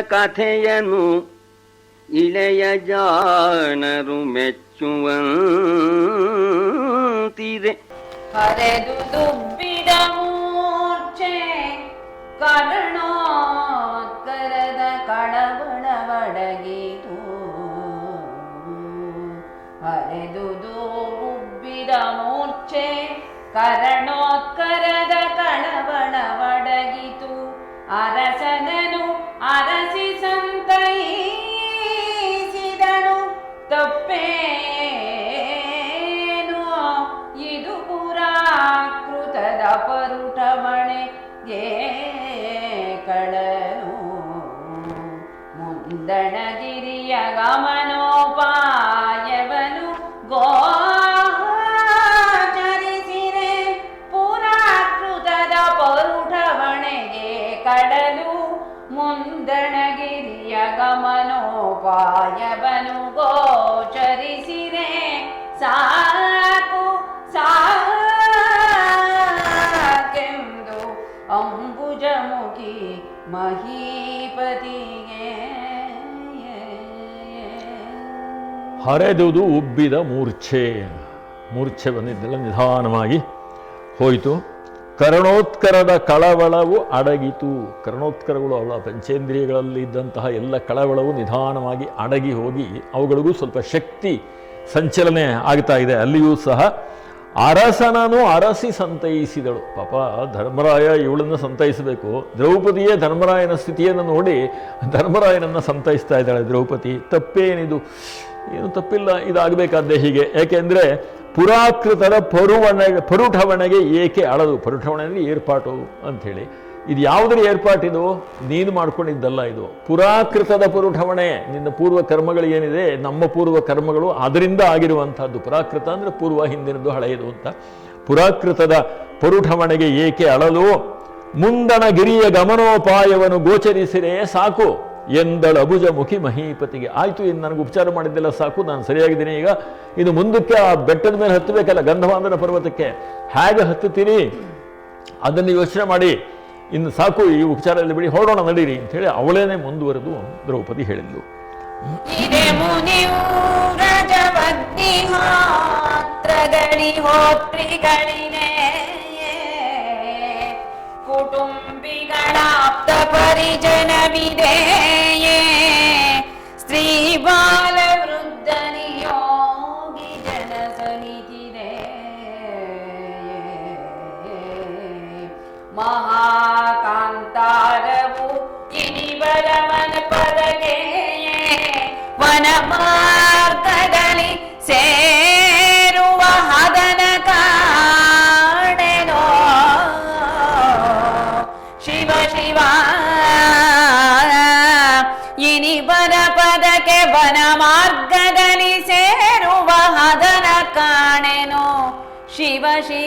ಕಥೆಯನು ಇಳೆಯ ಜಾಣರು ಮೆಚ್ಚುವಂತಿದೆ. ಹರೆದು ದುಬ್ಬಿದ ಮೂರ್ಛೆ ಕರುಣೋತ್ಕರದ ಕಳವಳವಡಗಿದು ಹರೆದು ದುಬ್ಬಿದ ಮೂರ್ಛೆ ಕರಣೋತ್ಕರದ ಕಳವಳವಡಗಿತು ಅರಸನನು ಅರಸಿ ಸಂತೈಸಿದನು ತಪ್ಪೇನು? ಇದು ಪುರಾಕೃತದ ಪರುಟವಣೆಗೆ ಕಳನು ಗಮನೋಪಾಯವನು ಗೋಚರಿಸಿರೆ. ಸಾಕು ಸಾಕೆಂದು ಅಂಬುಜಮುಖಿ ಮಹೀಪತಿಗೆ. ಹರೆದುದು ಉಬ್ಬಿದ ಮೂರ್ಛೆ. ಮೂರ್ಛೆ ಬಂದಿದ್ದೆಲ್ಲ ನಿಧಾನವಾಗಿ ಹೋಯಿತು. ಕರ್ಣೋತ್ಕರದ ಕಳವಳವು ಅಡಗಿತು. ಕರ್ಣೋತ್ಕರಗಳು ಅವಳ ಪಂಚೇಂದ್ರಿಯಗಳಲ್ಲಿ ಇದ್ದಂತಹ ಎಲ್ಲ ಕಳವಳವು ನಿಧಾನವಾಗಿ ಅಡಗಿ ಹೋಗಿ ಅವುಗಳಿಗೂ ಸ್ವಲ್ಪ ಶಕ್ತಿ ಸಂಚಲನೆ ಆಗ್ತಾ ಇದೆ. ಅಲ್ಲಿಯೂ ಸಹ ಅರಸನನು ಅರಸಿ ಸಂತೈಸಿದಳು. ಪಾಪ, ಧರ್ಮರಾಯ ಇವಳನ್ನು ಸಂತೈಸಬೇಕು. ದ್ರೌಪದಿಯೇ ಧರ್ಮರಾಯನ ಸ್ಥಿತಿಯನ್ನು ನೋಡಿ ಧರ್ಮರಾಯನನ್ನು ಸಂತೈಸ್ತಾ ಇದ್ದಾಳೆ. ದ್ರೌಪದಿ, ತಪ್ಪೇನಿದು? ಏನು ತಪ್ಪಿಲ್ಲ ಇದಾಗಬೇಕಾದ್ದೇ ಹೀಗೆ. ಯಾಕೆಂದರೆ ಪುರಾಕೃತರ ಪರುವಣೆ, ಪರುಠವಣೆಗೆ ಏಕೆ ಅಳದು? ಪರುಠವಣೆ ಅಂದರೆ ಏರ್ಪಾಟು ಅಂಥೇಳಿ. ಇದು ಯಾವುದ್ರ ಏರ್ಪಾಟಿದು? ನೀನು ಮಾಡ್ಕೊಂಡಿದ್ದಲ್ಲ ಇದು. ಪುರಾಕೃತದ ಪುರುಠವಣೆ. ನಿನ್ನ ಪೂರ್ವ ಕರ್ಮಗಳು ಏನಿದೆ? ನಮ್ಮ ಪೂರ್ವ ಕರ್ಮಗಳು ಅದರಿಂದ ಆಗಿರುವಂಥದ್ದು. ಪುರಾಕೃತ ಅಂದರೆ ಪೂರ್ವ, ಹಿಂದಿನದು, ಹಳೆಯದು ಅಂತ. ಪುರಾಕೃತದ ಪರುಠವಣೆಗೆ ಏಕೆ ಅಳಲು? ಮುಂದಣ ಗಿರಿಯ ಗಮನೋಪಾಯವನ್ನು ಗೋಚರಿಸಿರೇ ಸಾಕು. ಎಂದಳು ಅಬುಜ ಮುಖಿ ಮಹೀಪತಿಗೆ. ಆಯಿತು, ಇನ್ನು ನನಗೆ ಉಪಚಾರ ಮಾಡಿದ್ದೆಲ್ಲ ಸಾಕು, ನಾನು ಸರಿಯಾಗಿದ್ದೀನಿ ಈಗ. ಇದು ಮುಂದಕ್ಕೆ ಆ ಬೆಟ್ಟದ ಮೇಲೆ ಹತ್ತಬೇಕಲ್ಲ ಗಂಧವಾಂಧನ ಪರ್ವತಕ್ಕೆ. ಹೇಗೆ ಹತ್ತುತ್ತೀರಿ? ಅದನ್ನು ಯೋಚನೆ ಮಾಡಿ. ಇನ್ನು ಸಾಕು, ಈ ಉಪಚಾರದಲ್ಲಿ ಬಿಡಿ, ಹೊರಡೋಣ, ನಡೀರಿ ಅಂತೇಳಿ ಅವಳೇನೆ ಮುಂದುವರೆದು ದ್ರೌಪದಿ ಹೇಳಿದ್ಲು. ಹೋತ್ರಿಗಳಿನೇ प्राप्त परिजनविदे श्रीबालवृद्धनि योगिजन सहितिरे पदके वन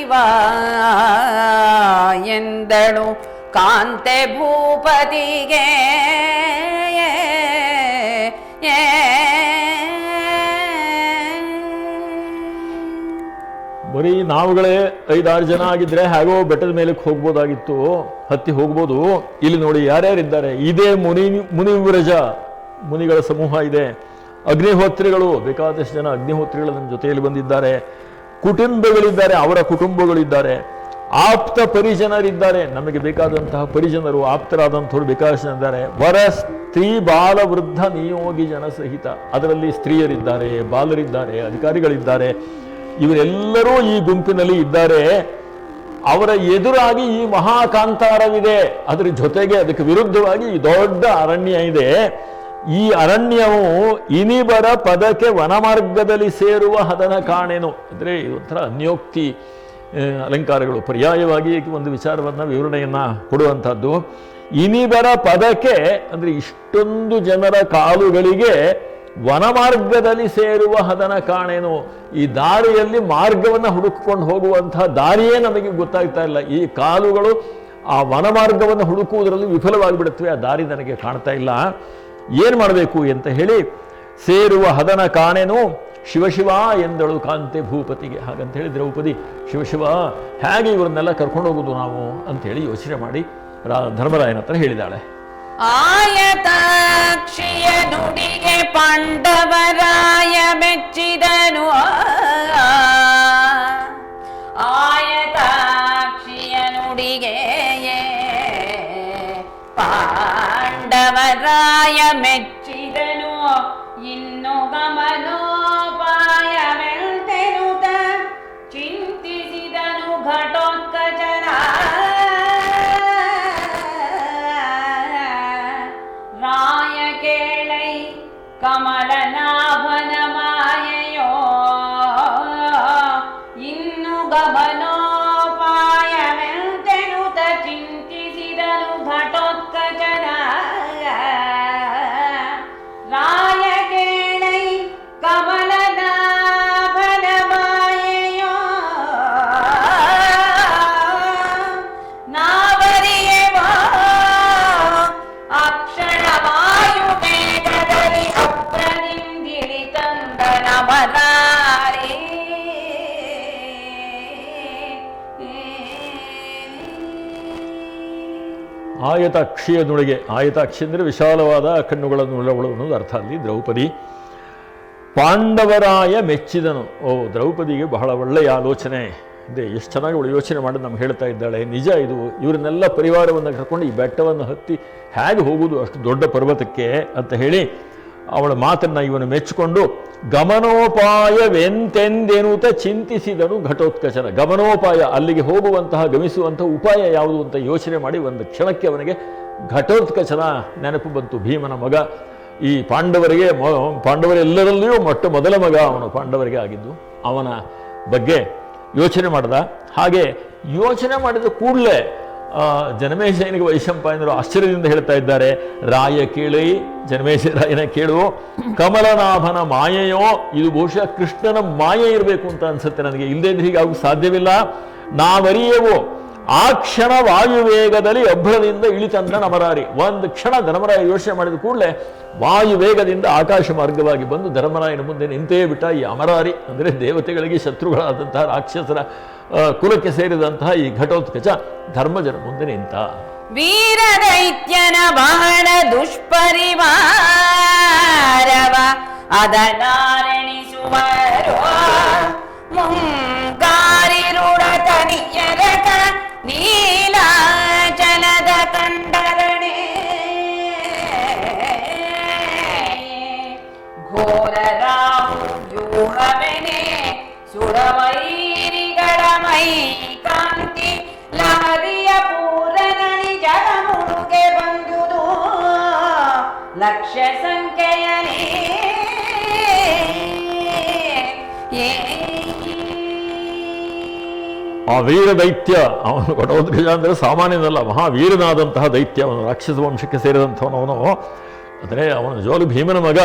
ಶಿವ ಎಂದಳು ಕಾಂತೆ ಭೂಪತಿಗೆ. ಬರೀ ನಾವುಗಳೇ ಐದಾರು ಜನ ಆಗಿದ್ರೆ ಹೇಗೋ ಬೆಟ್ಟದ ಮೇಲಕ್ಕೆ ಹೋಗ್ಬೋದಾಗಿತ್ತು, ಹತ್ತಿ ಹೋಗ್ಬೋದು. ಇಲ್ಲಿ ನೋಡಿ ಯಾರ್ಯಾರಿದ್ದಾರೆ? ಇದೇ ಮುನಿ, ಮುನಿವ್ರಜ ಮುನಿಗಳ ಸಮೂಹ ಇದೆ. ಅಗ್ನಿಹೋತ್ರಿಗಳು ಬೇಕಾದಷ್ಟು ಜನ ಅಗ್ನಿಹೋತ್ರಿಗಳು ನಮ್ಮ ಜೊತೆಯಲ್ಲಿ ಬಂದಿದ್ದಾರೆ. ಕುಟುಂಬಗಳಿದ್ದಾರೆ, ಅವರ ಕುಟುಂಬಗಳಿದ್ದಾರೆ, ಆಪ್ತ ಪರಿಜನರಿದ್ದಾರೆ. ನಮಗೆ ಬೇಕಾದಂತಹ ಪರಿಜನರು, ಆಪ್ತರಾದಂಥವ್ರು ಜನ ವರ, ಸ್ತ್ರೀ, ಬಾಲ ವೃದ್ಧ, ನಿಯೋಗಿ ಜನ ಸಹಿತ ಅದರಲ್ಲಿ ಸ್ತ್ರೀಯರಿದ್ದಾರೆ, ಬಾಲರಿದ್ದಾರೆ, ಅಧಿಕಾರಿಗಳಿದ್ದಾರೆ. ಇವರೆಲ್ಲರೂ ಈ ಗುಂಪಿನಲ್ಲಿ ಇದ್ದಾರೆ. ಅವರ ಎದುರಾಗಿ ಈ ಮಹಾಕಾಂತಾರವಿದೆ. ಅದರ ಜೊತೆಗೆ ಅದಕ್ಕೆ ವಿರುದ್ಧವಾಗಿ ಈ ದೊಡ್ಡ ಅರಣ್ಯ ಇದೆ. ಈ ಅರಣ್ಯವು ಇನಿಬರ ಪದಕ್ಕೆ ವನಮಾರ್ಗದಲ್ಲಿ ಸೇರುವ ಹದನ ಕಾಣೆನು. ಅಂದರೆ ಇದೊಂಥರ ಅನ್ಯೋಕ್ತಿ ಅಲಂಕಾರಗಳು. ಪರ್ಯಾಯವಾಗಿ ಒಂದು ವಿಚಾರವನ್ನು, ವಿವರಣೆಯನ್ನು ಕೊಡುವಂಥದ್ದು. ಇನಿಬರ ಪದಕ್ಕೆ, ಅಂದರೆ ಇಷ್ಟೊಂದು ಜನರ ಕಾಲುಗಳಿಗೆ ವನಮಾರ್ಗದಲ್ಲಿ ಸೇರುವ ಹದನ ಕಾಣೇನು. ಈ ದಾರಿಯಲ್ಲಿ ಮಾರ್ಗವನ್ನು ಹುಡುಕಿಕೊಂಡು ಹೋಗುವಂತಹ ದಾರಿಯೇ ನಮಗೆ ಗೊತ್ತಾಗ್ತಾ ಇಲ್ಲ. ಈ ಕಾಲುಗಳು ಆ ವನಮಾರ್ಗವನ್ನು ಹುಡುಕುವುದರಲ್ಲಿ ವಿಫಲವಾಗಿಬಿಡುತ್ತವೆ. ಆ ದಾರಿ ನನಗೆ ಕಾಣ್ತಾ ಇಲ್ಲ. ಏನು ಮಾಡಬೇಕು ಅಂತ ಹೇಳಿ ಸೇರುವ ಹದನ ಕಾಣೆನೋ ಶಿವಶಿವ ಎಂದಳು ಕಾಂತೆ ಭೂಪತಿಗೆ. ಹಾಗಂತ ಹೇಳಿ ದ್ರೌಪದಿ, ಶಿವಶಿವ, ಹೇಗೆ ಇವರನ್ನೆಲ್ಲ ಕರ್ಕೊಂಡು ಹೋಗೋದು ನಾವು? ಅಂತೇಳಿ ಯೋಚನೆ ಮಾಡಿ ಧರ್ಮರಾಯನ ಹತ್ರ ಹೇಳಿದಾಳೆ. ಆಯತಾಕ್ಷಿಯ ನುಡಿಗೆ ಪಾಂಡವರಾಯ ಮೆಚ್ಚಿದನು. ಮೆಚ್ಚಿದನು ಇನ್ನು ಗಮನೋಪಾಯವೆಂತೆನುತ ಆಯತಾಕ್ಷಿಯ ನುಡಿಗೆ ಆಯತಾಕ್ಷಿ ಅಂದರೆ ವಿಶಾಲವಾದ ಕಣ್ಣುಗಳನ್ನು ಉಳ್ಳವಳು ಅನ್ನೋದು ಅರ್ಥ ಅಲ್ಲಿ, ದ್ರೌಪದಿ. ಪಾಂಡವರಾಯ ಮೆಚ್ಚಿದನು. ಓ, ದ್ರೌಪದಿಗೆ ಬಹಳ ಒಳ್ಳೆಯ ಆಲೋಚನೆ. ಇದೆ ಎಷ್ಟು ಚೆನ್ನಾಗಿ ಅವಳು ಯೋಚನೆ ಮಾಡಿ ನಮ್ಗೆ ಹೇಳ್ತಾ ಇದ್ದಾಳೆ. ನಿಜ ಇದು, ಇವರನ್ನೆಲ್ಲ ಪರಿವಾರವನ್ನು ಕರ್ಕೊಂಡು ಈ ಬೆಟ್ಟವನ್ನು ಹತ್ತಿ ಹೇಗೆ ಹೋಗುವುದು ಅಷ್ಟು ದೊಡ್ಡ ಪರ್ವತಕ್ಕೆ ಅಂತ ಹೇಳಿ ಅವಳ ಮಾತನ್ನು ಇವನು ಮೆಚ್ಚಿಕೊಂಡು ಗಮನೋಪಾಯವೆಂತೆಂದೆನುತ ಚಿಂತಿಸಿದನು ಘಟೋತ್ಕಚನ. ಗಮನೋಪಾಯ, ಅಲ್ಲಿಗೆ ಹೋಗುವಂತಹ ಗಮಿಸುವಂತಹ ಉಪಾಯ ಯಾವುದು ಅಂತ ಯೋಚನೆ ಮಾಡಿ ಒಂದು ಕ್ಷಣಕ್ಕೆ ಅವನಿಗೆ ಘಟೋತ್ಕಚನ ನೆನಪು ಬಂತು. ಭೀಮನ ಮಗ, ಈ ಪಾಂಡವರಿಗೆ ಪಾಂಡವರೆಲ್ಲರಲ್ಲಿಯೂ ಮೊಟ್ಟ ಮೊದಲ ಮಗ ಅವನು, ಪಾಂಡವರಿಗೆ ಆಗಿದ್ದು ಅವನ ಬಗ್ಗೆ ಯೋಚನೆ ಮಾಡಿದ. ಹಾಗೆ ಯೋಚನೆ ಮಾಡಿದ ಕೂಡಲೇ ಜನಮೇಶನಿಗೆ ವೈಶಂಪಾಯನರು ಆಶ್ಚರ್ಯದಿಂದ ಹೇಳ್ತಾ ಇದ್ದಾರೆ. ರಾಯ ಕೇಳಿ ಜನಮೇಶ ರಾಯನ ಕೇಳು. ಕಮಲನಾಭನ ಮಾಯೆಯೋ, ಇದು ಬಹುಶಃ ಕೃಷ್ಣನ ಮಾಯೆ ಇರಬೇಕು ಅಂತ ಅನ್ಸುತ್ತೆ ನನಗೆ. ಇಲ್ಲದೇ ಹೀಗಾಗ ಸಾಧ್ಯವಿಲ್ಲ. ನಾವರಿಯೇವೋ ಆ ಕ್ಷಣ ವಾಯುವೇಗದಲ್ಲಿ ಅಭ್ರದಿಂದ ಇಳಿತಂದ ನಮರಾರಿ. ಒಂದು ಕ್ಷಣ ಧರ್ಮರಾಯ ಯೋಚನೆ ಮಾಡಿದ ಕೂಡಲೇ ವಾಯುವೇಗದಿಂದ ಆಕಾಶ ಮಾರ್ಗವಾಗಿ ಬಂದು ಧರ್ಮರಾಯನ ಮುಂದೆ ನಿಂತೇ ಬಿಟ್ಟ ಈ ಅಮರಾರಿ. ಅಂದರೆ ದೇವತೆಗಳಿಗೆ ಶತ್ರುಗಳಾದಂತಹ ರಾಕ್ಷಸರ ಕುಲಕ್ಕೆ ಸೇರಿದಂತಹ ಈ ಘಟೋತ್ಕಚ ಧರ್ಮಜನ ಮುಂದೆ ನಿಂತ. ವೀರ ದೈತ್ಯನ ಬಹಳ ದುಷ್ಪರಿವಾರವ ಅದನಾರೆಣಿಸುವರು ಆ ವೀರ ದೈತ್ಯ ಅವನು ಘಟೋತ್ಕಚ ಅಂದರೆ ಸಾಮಾನ್ಯನಲ್ಲ ಮಹಾವೀರನಾದಂತಹ ದೈತ್ಯ, ಅವನು ರಾಕ್ಷಸ ವಂಶಕ್ಕೆ ಸೇರಿದಂಥವನು ಅವನು ಅಂದರೆ ಅವನು ಜೋಲು ಭೀಮನ ಮಗ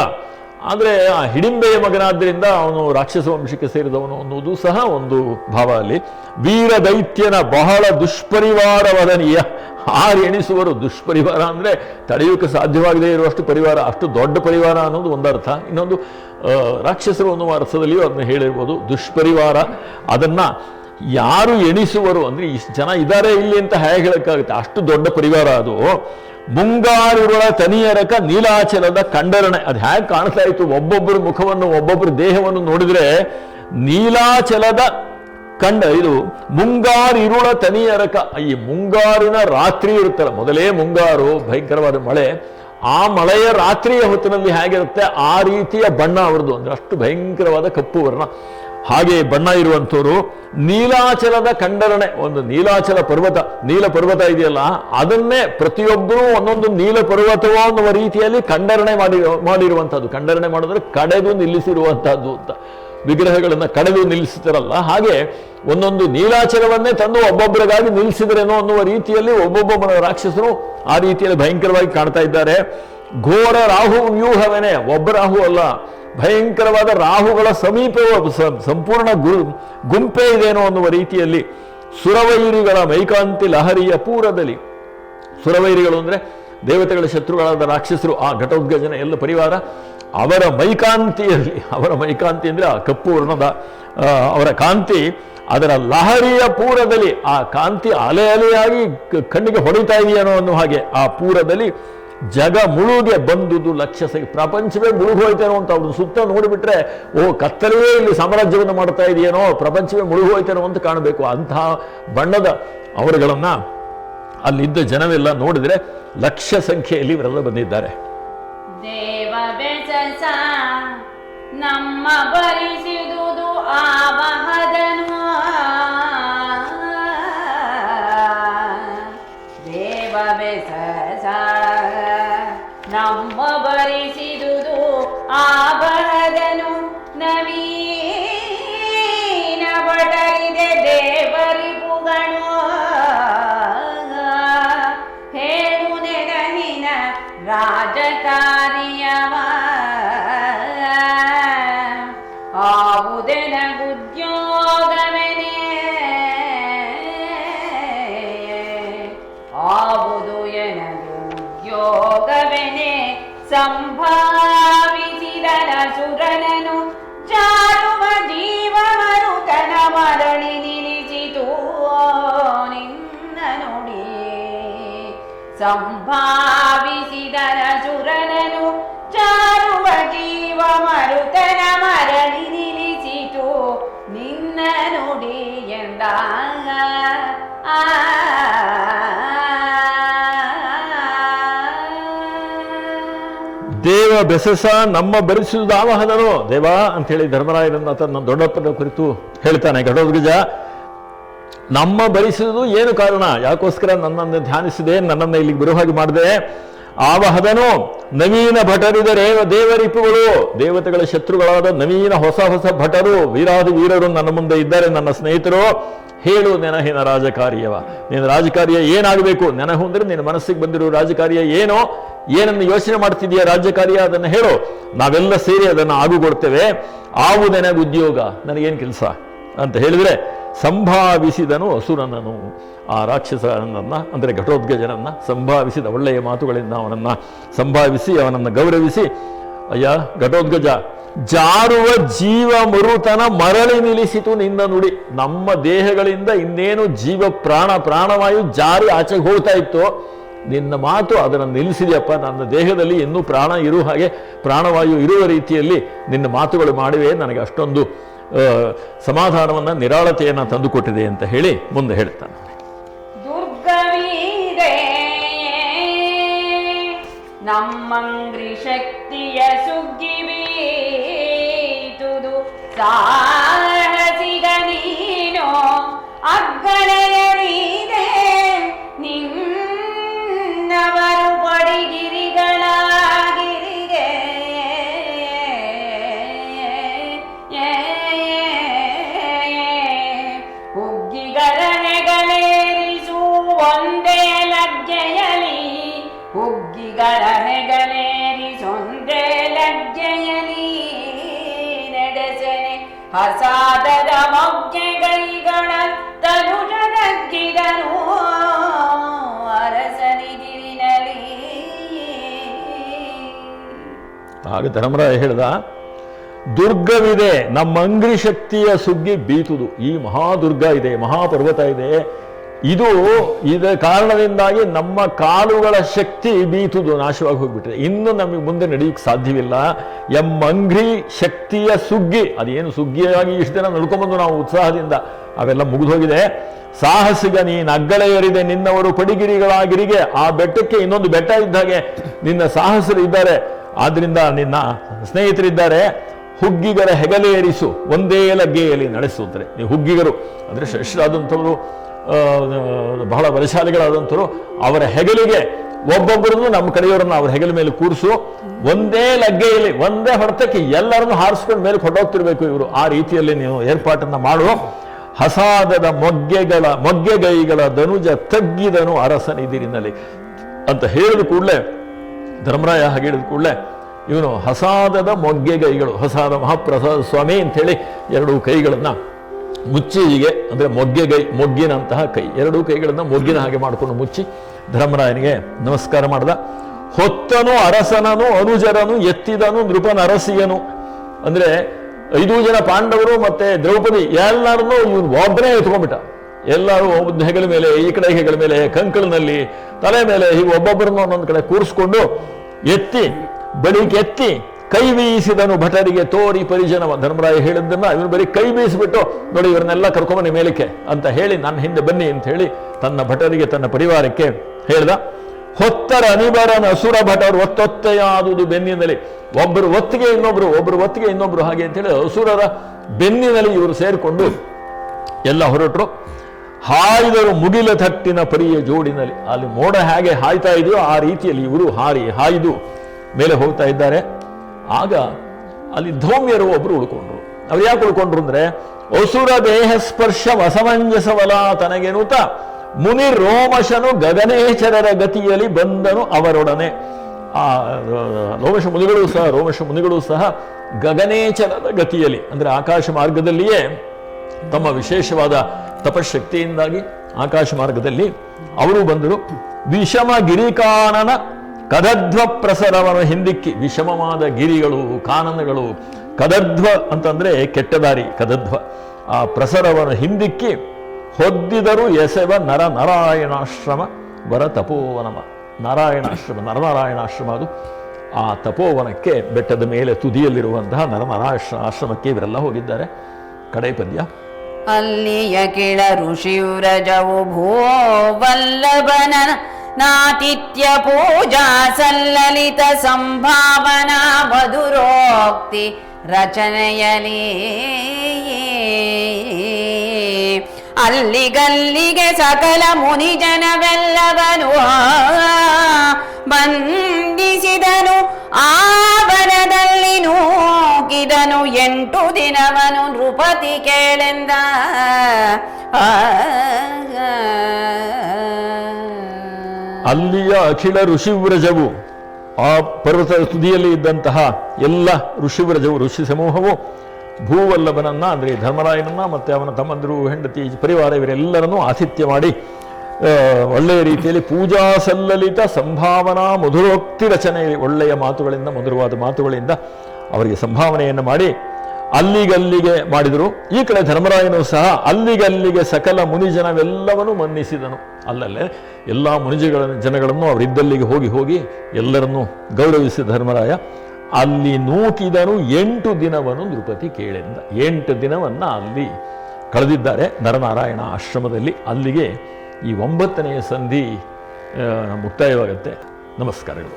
ಆದರೆ ಆ ಹಿಡಿಂಬೆಯ ಮಗನಾದ್ದರಿಂದ ಅವನು ರಾಕ್ಷಸ ವಂಶಕ್ಕೆ ಸೇರಿದವನು ಅನ್ನುವುದು ಸಹ ಒಂದು ಭಾವ ಅಲ್ಲಿ. ವೀರ ದೈತ್ಯನ ಬಹಳ ದುಷ್ಪರಿವಾರವದನೀಯ ಆರು ಎಣಿಸುವರು ದುಷ್ಪರಿವಾರ ಅಂದರೆ ತಡೆಯೋಕೆ ಸಾಧ್ಯವಾಗದೇ ಇರುವಷ್ಟು ಪರಿವಾರ, ಅಷ್ಟು ದೊಡ್ಡ ಪರಿವಾರ ಅನ್ನೋದು ಒಂದರ್ಥ. ಇನ್ನೊಂದು ರಾಕ್ಷಸರು ಅನ್ನುವ ಅರ್ಥದಲ್ಲಿಯೂ ಅದನ್ನು ಹೇಳಿರ್ಬೋದು, ದುಷ್ಪರಿವಾರ. ಅದನ್ನು ಯಾರು ಎಣಿಸುವರು ಅಂದರೆ ಇಷ್ಟು ಜನ ಇದ್ದಾರೆ ಇಲ್ಲಿ ಅಂತ ಹೇಗೆ ಹೇಳೋಕ್ಕಾಗುತ್ತೆ? ಅಷ್ಟು ದೊಡ್ಡ ಪರಿವಾರ ಅದು. ಮುಂಗಾರುಗಳ ತನಿಯರಕ ನೀಲಾಚಲದ ಕಂಡರಣೆ. ಅದು ಹೇಗೆ ಕಾಣ್ತಾ ಇತ್ತು? ಒಬ್ಬೊಬ್ಬರ ಮುಖವನ್ನು ಒಬ್ಬೊಬ್ಬರ ದೇಹವನ್ನು ನೋಡಿದ್ರೆ ನೀಲಾಚಲದ ಕಂಡ, ಇದು ಮುಂಗಾರು ಇರುಳ ತನಿಯರಕ. ಈ ಮುಂಗಾರಿನ ರಾತ್ರಿ ಇರುತ್ತಲ್ಲ, ಮೊದಲೇ ಮುಂಗಾರು, ಭಯಂಕರವಾದ ಮಳೆ. ಆ ಮಳೆಯ ರಾತ್ರಿಯ ಹೊತ್ತಿನಲ್ಲಿ ಹೇಗಿರುತ್ತೆ ಆ ರೀತಿಯ ಬಣ್ಣ ಅವರದು ಅಂದ್ರೆ ಅಷ್ಟು ಭಯಂಕರವಾದ ಕಪ್ಪು ವರ್ಣ. ಹಾಗೆ ಬಣ್ಣ ಇರುವಂಥವರು ನೀಲಾಚಲದ ಕಂಡರಣೆ ಒಂದು ನೀಲಾಚಲ ಪರ್ವತ, ನೀಲ ಪರ್ವತ ಇದೆಯಲ್ಲ, ಅದನ್ನೇ ಪ್ರತಿಯೊಬ್ಬರೂ ಒಂದೊಂದು ನೀಲ ಪರ್ವತವೋ ಅನ್ನುವ ರೀತಿಯಲ್ಲಿ ಕಂಡರಣೆ ಮಾಡಿ, ಮಾಡಿರುವಂಥದ್ದು. ಕಂಡರಣೆ ಮಾಡಿದ್ರೆ ಕಡೆದು ನಿಲ್ಲಿಸಿರುವಂಥದ್ದು ಅಂತ. ವಿಗ್ರಹಗಳನ್ನು ಕಡೆದು ನಿಲ್ಲಿಸ್ತಾರಲ್ಲ, ಹಾಗೆ ಒಂದೊಂದು ನೀಲಾಚಲವನ್ನೇ ತಂದು ಒಬ್ಬೊಬ್ಬರಿಗಾಗಿ ನಿಲ್ಲಿಸಿದ್ರೇನೋ ಅನ್ನುವ ರೀತಿಯಲ್ಲಿ ಒಬ್ಬೊಬ್ಬ ರಾಕ್ಷಸರು ಆ ರೀತಿಯಲ್ಲಿ ಭಯಂಕರವಾಗಿ ಕಾಣ್ತಾ ಇದ್ದಾರೆ. ಘೋರ ರಾಹು ವ್ಯೂಹವೇನೆ. ಒಬ್ಬ ರಾಹು ಅಲ್ಲ ಭಯಂಕರವಾದ ರಾಹುಗಳ ಸಮೀಪವು ಸಂಪೂರ್ಣ ಗು, ಗುಂಪೆ ಇದೇನೋ ಅನ್ನುವ ರೀತಿಯಲ್ಲಿ ಸುರವೈರಿಗಳ ಮೈಕಾಂತಿ ಲಹರಿಯ ಪೂರದಲ್ಲಿ. ಸುರವೈರಿಗಳು ಅಂದರೆ ದೇವತೆಗಳ ಶತ್ರುಗಳಾದ ರಾಕ್ಷಸರು, ಆ ಘಟೋದ್ಗಜನ ಎಲ್ಲ ಪರಿವಾರ ಅವರ ಮೈಕಾಂತಿಯಲ್ಲಿ, ಅವರ ಮೈಕಾಂತಿ ಅಂದರೆ ಆ ಕಪ್ಪು ವರ್ಣದ ಅವರ ಕಾಂತಿ, ಅದರ ಲಹರಿಯ ಪೂರದಲ್ಲಿ, ಆ ಕಾಂತಿ ಅಲೆ ಅಲೆಯಾಗಿ ಕಣ್ಣಿಗೆ ಹೊಡಿತಾ ಇದೆಯೇನೋ ಅನ್ನೋ ಹಾಗೆ ಆ ಪೂರದಲ್ಲಿ ಜಗ ಮುಳುಗೆ ಬಂದುದು ಲಕ್ಷ್ಯ ಪ್ರಪಂಚವೇ ಮುಳುಗೋಯ್ತೇನೋ ಅಂತ ಅವ್ರು ಸುತ್ತ ನೋಡಿಬಿಟ್ರೆ, ಓ, ಕತ್ತಲೆಯೇ ಇಲ್ಲಿ ಸಾಮ್ರಾಜ್ಯವನ್ನು ಮಾಡ್ತಾ ಇದೆಯೇನೋ, ಪ್ರಪಂಚವೇ ಮುಳುಗೋಯ್ತೇನೋ ಅಂತ ಕಾಣಬೇಕು. ಅಂತಹ ಬಣ್ಣದ ಅವರುಗಳನ್ನ ಅಲ್ಲಿದ್ದ ಜನವೆಲ್ಲ ನೋಡಿದ್ರೆ ಲಕ್ಷ ಸಂಖ್ಯೆಯಲ್ಲಿ ಇವರೆಲ್ಲ ಬಂದಿದ್ದಾರೆ. ನಮ್ಮ ನಮ್ಮ ಆ ಬಳದನು ನವೀನ ಸಂಭಾವಿಸಿದನ ಸುರನನು ಚಾರುವ ಜೀವ ಮರುತನ ಮರಳಿ ನಿಲ್ಲಿಸಿತು. ನಿನ್ನ ನುಡಿ ಎಂದ ದೇವ ಬೆಸಸ ನಮ್ಮ ಭರಿಸುವುದು ಆವಾಹನನು. ದೇವ ಅಂತೇಳಿ ಧರ್ಮರಾಯನನ್ನ ತನ್ನ ದೊಡ್ಡಪ್ಪನ ಕುರಿತು ಹೇಳ್ತಾನೆ. ಘಟೋದ್ಗಜ ನಮ್ಮ ಭರಿಸುವುದು ಏನು ಕಾರಣ? ಯಾಕೋಸ್ಕರ ನನ್ನನ್ನು ಧ್ಯಾನಿಸಿದೆ, ನನ್ನನ್ನು ಇಲ್ಲಿಗೆ ಬರುವ ಹಾಗೆ ಮಾಡಿದೆ. ಆವಹದನು, ನವೀನ ಭಟರಿದರೆ ದೇವರಿಪುಗಳು ದೇವತೆಗಳ ಶತ್ರುಗಳಾದ ನವೀನ ಹೊಸ ಹೊಸ ಭಟರು ವೀರಾದಿ ವೀರರು ನನ್ನ ಮುಂದೆ ಇದ್ದಾರೆ, ನನ್ನ ಸ್ನೇಹಿತರು. ಹೇಳು ನೆನಹಿನ ರಾಜಕಾರ್ಯವ. ನೀನು ರಾಜಕಾರ್ಯ ಏನಾಗಬೇಕು? ನೆನಹು ಅಂದ್ರೆ ನಿನ್ನ ಮನಸ್ಸಿಗೆ ಬಂದಿರೋ ರಾಜಕಾರ್ಯ ಏನು? ಏನನ್ನು ಯೋಚನೆ ಮಾಡ್ತಿದೀಯ ರಾಜಕಾರ್ಯ? ಅದನ್ನು ಹೇಳು. ನಾವೆಲ್ಲ ಸೇರಿ ಅದನ್ನು ಆಗುಗೊಡ್ತೇವೆ. ಆವು ನೆನಗು ಉದ್ಯೋಗ. ನನಗೇನು ಕೆಲಸ? ಅಂತ ಹೇಳಿದ್ರೆ ಸಂಭಾವಿಸಿದನು ಅಸುರನನು. ಆ ರಾಕ್ಷಸನನ್ನು, ಅಂದರೆ ಘಟೋದ್ಗಜನನ್ನು ಸಂಭಾವಿಸಿದ ಒಳ್ಳೆಯ ಮಾತುಗಳಿಂದ ಅವನನ್ನ ಸಂಭಾವಿಸಿ, ಅವನನ್ನು ಗೌರವಿಸಿ, ಅಯ್ಯ, ಘಟೋದ್ಗಜ, ಜಾರುವ ಜೀವ ಮರುತನ ಮರಳಿ ನಿಲ್ಲಿಸಿತು ನಿನ್ನ ನುಡಿ. ನಮ್ಮ ದೇಹಗಳಿಂದ ಇನ್ನೇನು ಜೀವ, ಪ್ರಾಣ, ಪ್ರಾಣವಾಯು ಜಾರಿ ಆಚೆಗೆ ಹೋಗ್ತಾ ಇತ್ತು, ನಿನ್ನ ಮಾತು ಅದನ್ನು ನಿಲ್ಲಿಸಿದೆಯಪ್ಪ. ನನ್ನ ದೇಹದಲ್ಲಿ ಇನ್ನೂ ಪ್ರಾಣ ಇರುವ ಹಾಗೆ, ಪ್ರಾಣವಾಯು ಇರುವ ರೀತಿಯಲ್ಲಿ ನಿನ್ನ ಮಾತುಗಳು ಮಾಡಿವೆ. ನನಗೆ ಅಷ್ಟೊಂದು ಸಮಾಧಾನವನ್ನ ನಿರಾಳತೆಯನ್ನು ತಂದುಕೊಟ್ಟಿದೆ ಅಂತ ಹೇಳಿ ಮುಂದೆ ಹೇಳ್ತಾನೆ. ನಮ್ಮಂಗ್ರಿ ಶಕ್ತಿಯ ಸುಗ್ಗಿಬೀತುದು ಸಾಹಸಿಗ ನೀನು ಅಗ್ಗಳೆಯರಿದೆ ಹಸಾದದ ಮೊಗ್ಗೆಗೈಗಳ ತನುಜನಗ್ಗಿದನು ಅರಸನಿದಿರಿನಲಿ ಆಗ ಧರ್ಮರಾಯ ಹೇಳ್ದ, ದುರ್ಗವಿದೆ ನಮ್ಮ ಅಂಗ್ರಿ ಶಕ್ತಿಯ ಸುಗ್ಗಿ ಬೀತುದು. ಈ ಮಹಾದುರ್ಗ ಇದೆ, ಮಹಾಪರ್ವತ ಇದೆ. ಇದು ಇದ ಕಾರಣದಿಂದಾಗಿ ನಮ್ಮ ಕಾಲುಗಳ ಶಕ್ತಿ ಬೀತುದು, ನಾಶವಾಗಿ ಹೋಗ್ಬಿಟ್ರೆ. ಇನ್ನು ನಮಗೆ ಮುಂದೆ ನಡೆಯಕ್ಕೆ ಸಾಧ್ಯವಿಲ್ಲ. ಎಮ್ಮಂಗ್ರಿ ಶಕ್ತಿಯ ಸುಗ್ಗಿ, ಅದೇನು ಸುಗ್ಗಿಯಾಗಿ ಇಷ್ಟು ದಿನ ನಡ್ಕೊಂಬಂದು ನಾವು ಉತ್ಸಾಹದಿಂದ ಅವೆಲ್ಲ ಮುಗಿದೋಗಿದೆ. ಸಾಹಸಿಗ ನೀನು ಅಗ್ಗಳೆಯರಿದೆ, ನಿನ್ನವರು ಪಡಿಗಿರಿಗಳಾಗಿರಿಗೆ. ಆ ಬೆಟ್ಟಕ್ಕೆ ಇನ್ನೊಂದು ಬೆಟ್ಟ ಇದ್ದಾಗೆ ನಿನ್ನ ಸಾಹಸರು ಇದ್ದಾರೆ. ಆದ್ರಿಂದ ನಿನ್ನ ಸ್ನೇಹಿತರಿದ್ದಾರೆ. ಹುಗ್ಗಿಗರ ಹೆಗಲೇರಿಸು, ಒಂದೇ ಲಗ್ಗೆಯಲ್ಲಿ ನಡೆಸುತ್ತಾರೆ ಈ ಹುಗ್ಗಿಗರು, ಅಂದರೆ ಶ್ರೇಷ್ಠರಾದಂಥವರು ಬಹಳ ಬಲಶಾಲಿಗಳಾದಂಥರು ಅವರ ಹೆಗಲಿಗೆ ಒಬ್ಬೊಬ್ಬರನ್ನು ನಮ್ಮ ಕಡೆಯವರನ್ನು ಅವ್ರ ಹೆಗಲ ಮೇಲೆ ಕೂರಿಸು. ಒಂದೇ ಲಗ್ಗೆಯಲ್ಲಿ, ಒಂದೇ ಹೊಡೆತಕ್ಕೆ ಎಲ್ಲರನ್ನು ಹಾರಿಸ್ಕೊಂಡು ಮೇಲೆ ಹೊಟ್ಟೋಗ್ತಿರ್ಬೇಕು ಇವರು. ಆ ರೀತಿಯಲ್ಲಿ ನೀವು ಏರ್ಪಾಟನ್ನ ಮಾಡು. ಹಸಾದದ ಮೊಗ್ಗೆಗಳ, ಮೊಗ್ಗೆಗೈಗಳ ಧನುಜ ತಗ್ಗಿದನು ಅರಸನಿದಿರಿನಲ್ಲಿ ಅಂತ ಹೇಳಿದ ಕೂಡಲೇ, ಧರ್ಮರಾಯ ಹಾಗೆ ಹೇಳಿದ ಕೂಡಲೇ, ಇವನು ಹಸಾದದ ಮೊಗ್ಗೆಗೈಗಳು, ಹಸಾದ ಮಹಾಪ್ರಸಾದ ಸ್ವಾಮಿ ಅಂಥೇಳಿ ಎರಡು ಕೈಗಳನ್ನ ಮುಚ್ಚಿ ಅಂದರೆ ಮೊಗ್ಗೆ ಕೈ ಮೊಗ್ಗಿನಂತಹ ಕೈ. ಎರಡೂ ಕೈಗಳನ್ನು ಮೊಗ್ಗಿನ ಹಾಗೆ ಮಾಡಿಕೊಂಡು ಮುಚ್ಚಿ ಧರ್ಮರಾಯನಿಗೆ ನಮಸ್ಕಾರ ಮಾಡ್ದ. ಹೊತ್ತನು ಅರಸನನು, ಅನುಜರನು, ಎತ್ತಿದನು, ನೃಪನ ಅರಸಿಯನು. ಅಂದರೆ ಐದು ಜನ ಪಾಂಡವರು ಮತ್ತೆ ದ್ರೌಪದಿ ಎಲ್ಲರನ್ನೂ ಇವನು ಒಬ್ಬನೇ ಎತ್ಕೊಂಡ್ಬಿಟ್ಟ. ಎಲ್ಲರೂ ಒಬ್ಬ ಹೆಗಲ ಮೇಲೆ, ಈ ಕಡೆ ಹೆಗಲ ಮೇಲೆ, ಕಂಕಳನಲ್ಲಿ ತಲೆ ಮೇಲೆ ಹೀಗೆ ಒಬ್ಬೊಬ್ಬರನ್ನು ಒಂದೊಂದು ಕಡೆ ಕೂರಿಸ್ಕೊಂಡು ಎತ್ತಿ ಬಳಿಗೆ ಎತ್ತಿ ಕೈ ಬೀಸಿದನು ಭಟರಿಗೆ ತೋರಿ ಪರಿಜನವ ಧರ್ಮರಾಯ ಹೇಳಿದ್ದನ್ನು ಇವನು ಬರೀ ಕೈ ಬೀಸಿಬಿಟ್ಟು, ನೋಡಿ, ಇವರನ್ನೆಲ್ಲ ಕರ್ಕೊಂಬನ್ನಿ ಮೇಲಕ್ಕೆ ಅಂತ ಹೇಳಿ, ನನ್ನ ಹಿಂದೆ ಬನ್ನಿ ಅಂತ ಹೇಳಿ ತನ್ನ ಭಟರಿಗೆ ತನ್ನ ಪರಿವಾರಕ್ಕೆ ಹೇಳ್ದ. ಹೊತ್ತರ ಅನಿಬರನ ಅಸುರ ಭಟರು ಒತ್ತೊತ್ತೆಯಾದುದು ಬೆನ್ನಿನಲ್ಲಿ. ಒಬ್ಬರು ಒತ್ತಿಗೆ ಇನ್ನೊಬ್ರು ಒಬ್ಬರು ಒತ್ತಿಗೆ ಇನ್ನೊಬ್ರು ಹಾಗೆ ಅಂತೇಳಿ ಅಸುರರ ಬೆನ್ನಿನಲ್ಲಿ ಇವರು ಸೇರಿಕೊಂಡು ಎಲ್ಲ ಹೊರಟರು. ಹಾಯ್ದರು ಮುಗಿಲ ತಟ್ಟಿನ ಪರಿಯ ಜೋಡಿನಲ್ಲಿ. ಅಲ್ಲಿ ಮೋಡ ಹೇಗೆ ಹಾಯ್ತಾ ಇದೆಯೋ ಆ ರೀತಿಯಲ್ಲಿ ಇವರು ಹಾರಿ ಹಾಯ್ದು ಮೇಲೆ ಹೋಗ್ತಾ ಇದ್ದಾರೆ. ಆಗ ಅಲ್ಲಿ ಧೌಮ್ಯರು ಒಬ್ರು ಉಳ್ಕೊಂಡ್ರು. ಅವ್ರು ಯಾಕೆ ಉಳ್ಕೊಂಡ್ರು ಅಂದ್ರೆ, ಅಸುರ ದೇಹ ಸ್ಪರ್ಶ ಅಸಮಂಜಸವಲ ತನಗೆನುತ ಮುನಿ ರೋಮಶನು ಗಗನೇಚರರ ಗತಿಯಲ್ಲಿ ಬಂದನು ಅವರೊಡನೆ. ಆ ರೋಮಶ ಮುನಿಗಳು ಸಹ, ರೋಮಶ ಮುನಿಗಳು ಸಹ ಗಗನೇಚರದ ಗತಿಯಲ್ಲಿ, ಅಂದ್ರೆ ಆಕಾಶ ಮಾರ್ಗದಲ್ಲಿಯೇ ತಮ್ಮ ವಿಶೇಷವಾದ ತಪಶಕ್ತಿಯಿಂದಾಗಿ ಆಕಾಶ ಮಾರ್ಗದಲ್ಲಿ ಅವರು ಬಂದರು ವಿಷಮ ಗಿರಿಕಾನನ ಕದಧ್ವ ಪ್ರಸರವರ ಹಿಂದಿಕ್ಕಿ ವಿಷಮವಾದ ಗಿರಿಗಳು, ಕಾನನಗಳು. ಕದಧ್ವ ಅಂತಂದ್ರೆ ಕೆಟ್ಟ ದಾರಿ ಕದಧ್ವ. ಆ ಪ್ರಸರವನ ಹಿಂದಿಕ್ಕಿ ಹೊದ್ದಿದರು ಎಸೆವ ನರ ನಾರಾಯಣಾಶ್ರಮ, ವರ ತಪೋವನಮ. ನಾರಾಯಣಾಶ್ರಮ ನರನಾರಾಯಣಾಶ್ರಮ ಅದು. ಆ ತಪೋವನಕ್ಕೆ ಬೆಟ್ಟದ ಮೇಲೆ ತುದಿಯಲ್ಲಿರುವಂತಹ ನರನಾರಾಯಣ ಆಶ್ರಮಕ್ಕೆ ಇವರೆಲ್ಲ ಹೋಗಿದ್ದಾರೆ. ಕಡೆ ಪದ್ಯ. ಅಲ್ಲಿಯ ಕೆಳ ಭೋ ಭೂವಲ್ಲಭನ ನಾತಿಥ್ಯ ಪೂಜಾ ಸಲ್ಲಲಿತ ಸಂಭಾವನಾ ಮಧುರೋಕ್ತಿ ರಚನೆಯಲಿ ಅಲ್ಲಿಗಲ್ಲಿಗೆ ಸಕಲ ಮುನಿ ಜನವೆಲ್ಲವನು ಬಂಧಿಸಿದನು ಆವರದಲ್ಲಿ ನೂಕಿದನು ಎಂಟು ದಿನವನು ನೃಪತಿ ಕೇಳೆಂದ? ಅಲ್ಲಿಯ ಅಖಿಲ ಋಷಿವ್ರಜವು, ಆ ಪರ್ವತದ ತುದಿಯಲ್ಲಿ ಇದ್ದಂತಹ ಎಲ್ಲ ಋಷಿವ್ರಜವು, ಋಷಿ ಸಮೂಹವು, ಭೂವಲ್ಲಭನನ್ನ, ಅಂದರೆ ಧರ್ಮರಾಯನನ್ನ, ಮತ್ತೆ ಅವನ ತಮ್ಮಂದಿರು, ಹೆಂಡತಿ, ಪರಿವಾರ, ಇವರೆಲ್ಲರನ್ನೂ ಆತಿಥ್ಯ ಮಾಡಿ ಒಳ್ಳೆಯ ರೀತಿಯಲ್ಲಿ ಪೂಜಾ ಸಲ್ಲಲಿತ ಸಂಭಾವನಾ ಮಧುರೋಕ್ತಿ ರಚನೆ, ಒಳ್ಳೆಯ ಮಾತುಗಳಿಂದ, ಮಧುರವಾದ ಮಾತುಗಳಿಂದ ಅವರಿಗೆ ಸಂಭಾವನೆಯನ್ನು ಮಾಡಿ ಅಲ್ಲಿಗಲ್ಲಿಗೆ ಮಾಡಿದರು. ಈ ಕಡೆ ಧರ್ಮರಾಯನು ಸಹ ಅಲ್ಲಿಗಲ್ಲಿಗೆ ಸಕಲ ಮುನಿಜನವೆಲ್ಲವನ್ನೂ ಮನ್ನಿಸಿದನು. ಅಲ್ಲಲ್ಲೇ ಎಲ್ಲ ಮುನಿಜಗಳ ಜನಗಳನ್ನು ಅವರಿದ್ದಲ್ಲಿಗೆ ಹೋಗಿ ಹೋಗಿ ಎಲ್ಲರನ್ನು ಗೌರವಿಸಿದ ಧರ್ಮರಾಯ, ಅಲ್ಲಿ ನೂಕಿದನು ಎಂಟು ದಿನವನ್ನು ನೃಪತಿ ಕೇಳೆಂದ. ಎಂಟು ದಿನವನ್ನು ಅಲ್ಲಿ ಕಳೆದಿದ್ದಾರೆ ನರನಾರಾಯಣ ಆಶ್ರಮದಲ್ಲಿ. ಅಲ್ಲಿಗೆ ಈ ಒಂಬತ್ತನೆಯ ಸಂಧಿ ಮುಕ್ತಾಯವಾಗುತ್ತೆ. ನಮಸ್ಕಾರಗಳು.